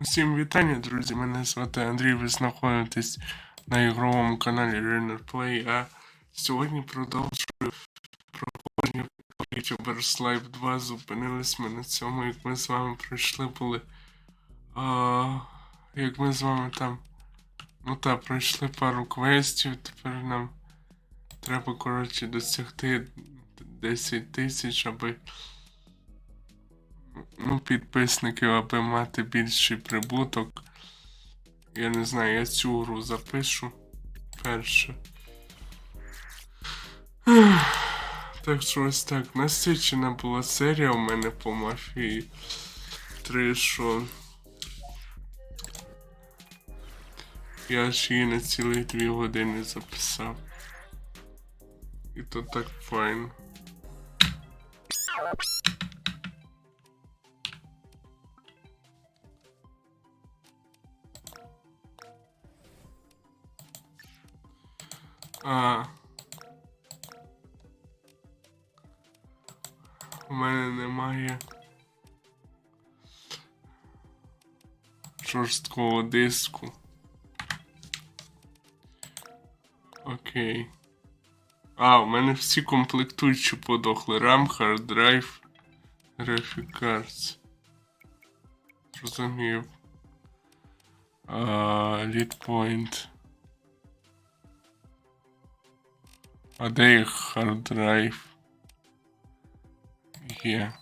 Усім вітання, друзі. Мене звати Андрій. Ви знаходитесь на ігровому каналі Runner Play. А сьогодні продовжую проходження Empires Live 2. Зупинились ми на цьому, як ми з вами пройшли були. А, як ми з вами там. Ну та, пройшли пару квестів. Тепер нам треба, коротше, досягти 10 тисяч, аби ну, підписників, аби мати більший прибуток. Я не знаю, я цю гру запишу перше. Так що ось так. Насичена була серія у мене по мафії 3, що. Я ж її на цілих 2 години записав. І то так файно. А. У мене немає жорсткого диску. Окей. А, у мене всі комплектуючі подохли. RAM, hard drive, graphic cards. Зрозумів. А, lead point. А де їх drive? Є.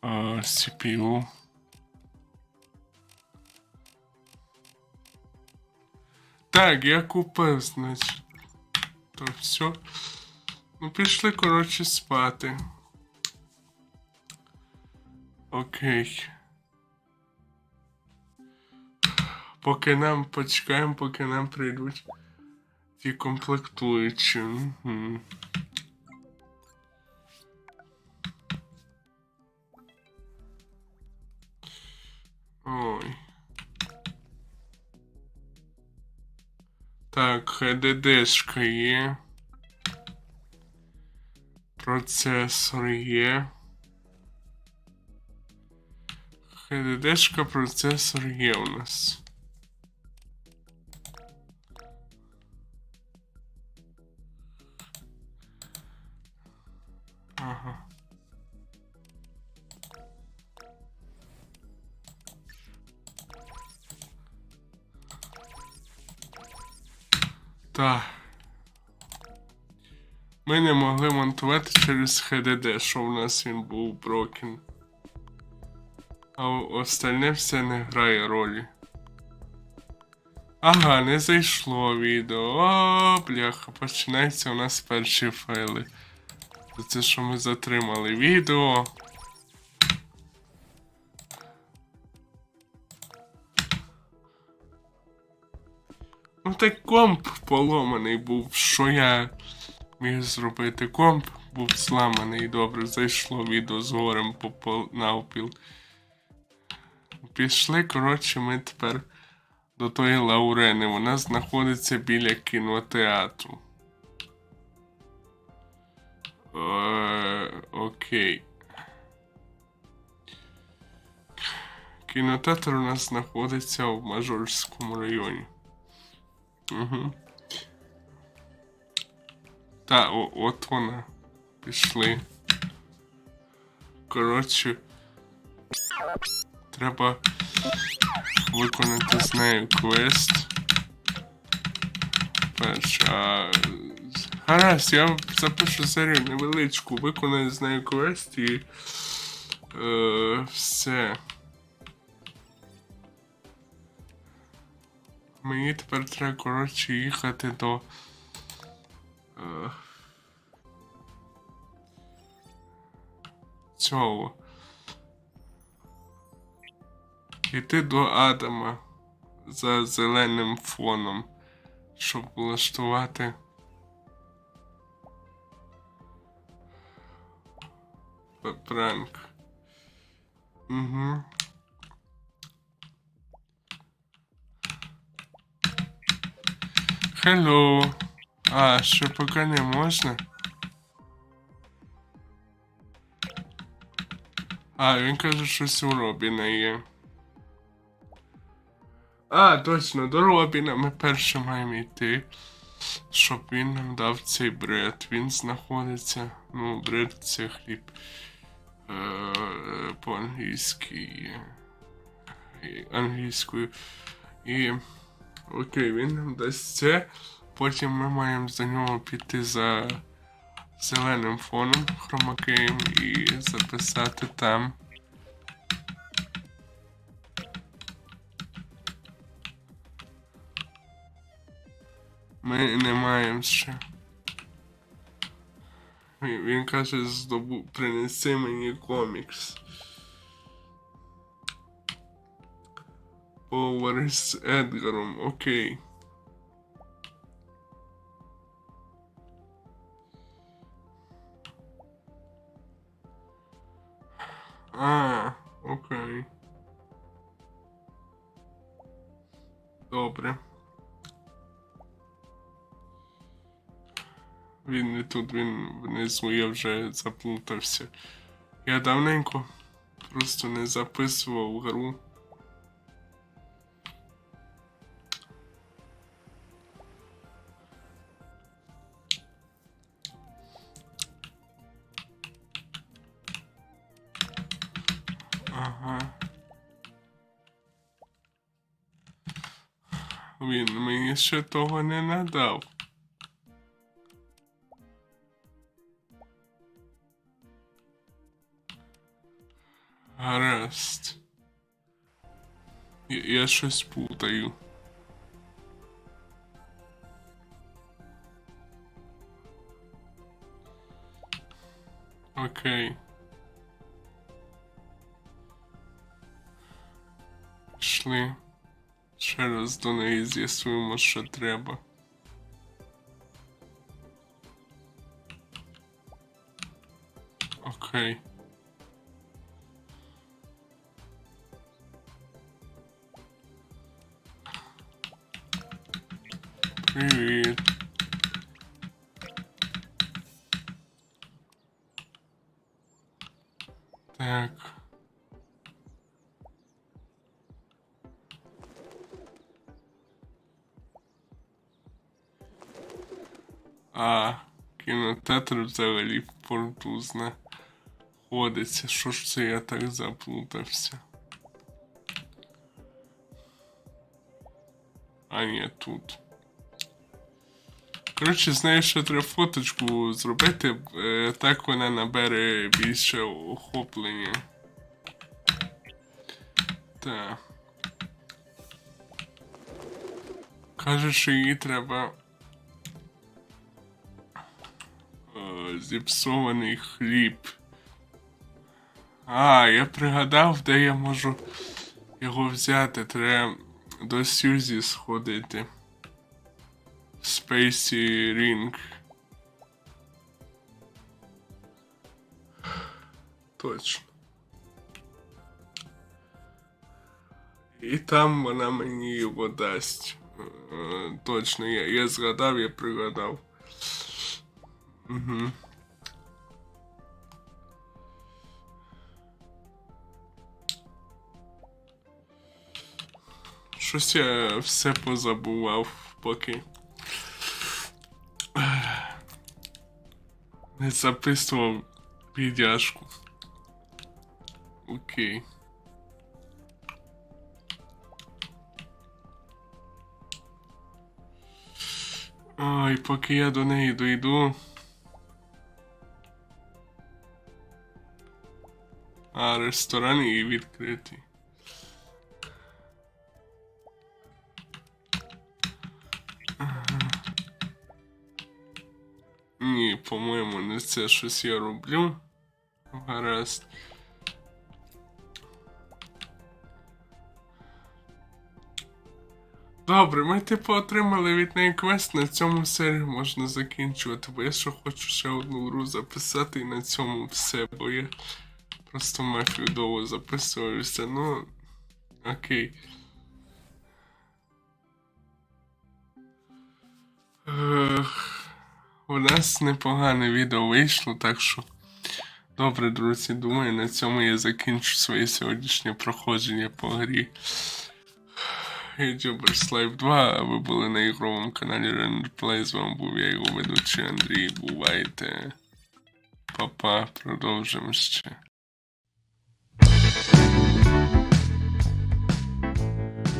А, CPU. Так, я купив, значить. То все. Ну, пішли, коротше, спати. Окей. Поки нам почекаємо, поки нам прийдуть ті комплектуючі. Угу. Ой. Так, HDD-шка є. Процесор є. HDD-шка, процесор є у нас. Так. Ми не могли монтувати через HDD, що в нас він був брокен. А остальне все не грає ролі. Ага, не зайшло відео. О, бляха, починається у нас перші файли. Це, що ми затримали відео. Ну так комп поломаний був, що я міг зробити. Комп був зламаний добре, зайшло відео з горем по навпіл. Пішли, коротше, ми тепер до тої Лаурени. Вона знаходиться біля кінотеатру. Е, окей. Кінотеатр у нас знаходиться в Мажорському районі. Угу. Та, о, от вона. Пішли. Коротше. Треба виконати з нею квест. Перша. Гаразд, я запишу серію невеличку, виконаю з нею квест і. Е, все. Мені тепер треба, коротше, їхати до. Е, цього. Іти до Адама за зеленим фоном, щоб влаштувати. Пранк. Угу. Hello. А, ще поки не можна. А, він каже, щось у Робіна є. А, точно, до Робіна ми перше маємо йти. Щоб він нам дав цей бред. Він знаходиться. Ну, бред це хліб. Е, по-англійськи. Англійською. І. Окей, він нам дасть це. Потім ми маємо за нього піти за зеленим фоном хромакеєм і записати там. Ми не маємо ще. Він, каже, здобу, принеси мені комікс. Поговори з Едгаром, окей. А, окей. Добре. Він не тут, він внизу, я вже заплутався. Я давненько просто не записував гру. Він мені ще того не надав. Гаразд. Я, я щось путаю. Окей. Пішли. Ще раз до неї з'ясуємо, що треба. Окей. Привіт. Так. А, кінотеатр взагалі в порту знаходиться. Що ж це я так заплутався? А ні, тут. Коротше, знаю, що треба фоточку зробити, е, так вона набере більше охоплення. Так. Каже, що її треба. Зіпсований хліб. А, я пригадав, де я можу його взяти. Треба до Сюзі сходити. Spacey Ring. Точно. І там вона мені його дасть. Е, Точно, я, я згадав, я пригадав. Угу. Щось я все позабував поки. Не записував відяшку. Окей. Ой, поки я до неї дойду. А ресторан її відкритий. Ні, по-моєму, не це щось я роблю. Гаразд. Добре, ми типу отримали від неї квест, на цьому серію можна закінчувати, бо я ще хочу ще одну гру записати і на цьому все, бо я просто мафію довго записувався, ну окей. Ех, у нас непогане відео вийшло, так що Добре, друзі, думаю, на цьому я закінчу своє сьогоднішнє проходження по грі. YouTubers Live 2, а ви були на ігровому каналі Renderplay, З вами був я його ведучий Андрій. Бувайте. Па-па, продовжимо ще.